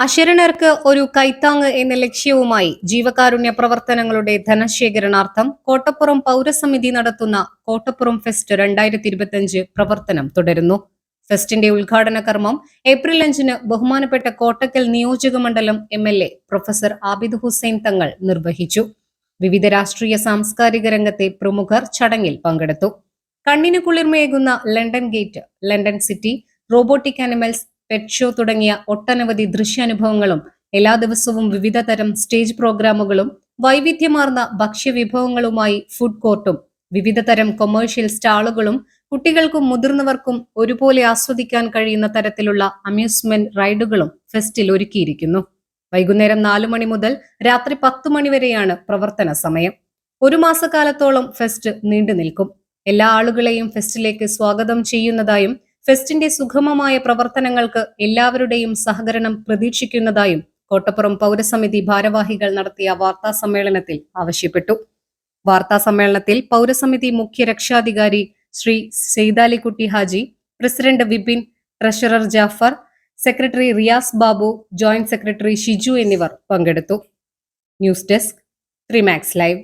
അശരണർക്ക് ഒരു കൈത്താങ് എന്ന ലക്ഷ്യവുമായി ജീവകാരുണ്യ പ്രവർത്തനങ്ങളുടെ ധനശേഖരണാർത്ഥം കോട്ടപ്പുറം പൗരസമിതി നടത്തുന്ന കോട്ടപ്പുറം ഫെസ്റ്റ് രണ്ടായിരത്തി ഇരുപത്തിയഞ്ച് പ്രവർത്തനം തുടരുന്നു. ഫെസ്റ്റിന്റെ ഉദ്ഘാടന കർമ്മം ഏപ്രിൽ അഞ്ചിന് ബഹുമാനപ്പെട്ട കോട്ടക്കൽ നിയോജക മണ്ഡലം M L A professor Abid Hussain Thangal നിർവഹിച്ചു. വിവിധ രാഷ്ട്രീയ സാംസ്കാരിക രംഗത്തെ പ്രമുഖർ ചടങ്ങിൽ പങ്കെടുത്തു. കണ്ണിന് കുളിർമയേകുന്ന London gate London city robotic animals pet show തുടങ്ങിയ ഒട്ടനവധി ദൃശ്യാനുഭവങ്ങളും എല്ലാ ദിവസവും വിവിധ തരം സ്റ്റേജ് പ്രോഗ്രാമുകളും വൈവിധ്യമാർന്ന ഭക്ഷ്യവിഭവങ്ങളുമായി ഫുഡ് കോർട്ടും വിവിധ തരം കൊമേഴ്ഷ്യൽ സ്റ്റാളുകളും കുട്ടികൾക്കും മുതിർന്നവർക്കും ഒരുപോലെ ആസ്വദിക്കാൻ കഴിയുന്ന തരത്തിലുള്ള അമ്യൂസ്മെന്റ് റൈഡുകളും ഫെസ്റ്റിൽ ഒരുക്കിയിരിക്കുന്നു. വൈകുന്നേരം നാലു മണി മുതൽ രാത്രി പത്തു മണി വരെയാണ് പ്രവർത്തന സമയം. ഒരു മാസക്കാലത്തോളം ഫെസ്റ്റ് നീണ്ടു നിൽക്കും എല്ലാ ആളുകളെയും ഫെസ്റ്റിലേക്ക് സ്വാഗതം ചെയ്യുന്നതായും ഫെസ്റ്റിന്റെ സുഗമമായ പ്രവർത്തനങ്ങൾക്ക് എല്ലാവരുടെയും സഹകരണം പ്രതീക്ഷിക്കുന്നതായും കോട്ടപ്പുറം പൗരസമിതി ഭാരവാഹികൾ നടത്തിയ വാർത്താ സമ്മേളനത്തിൽ ആവശ്യപ്പെട്ടു. വാർത്താ സമ്മേളനത്തിൽ പൗരസമിതി മുഖ്യ രക്ഷാധികാരി Shri Saithalikutty Haji president Vipin treasurer Jafar secretary Riyas Babu joint secretary Shiju എന്നിവർ പങ്കെടുത്തു. News desk Trimax live.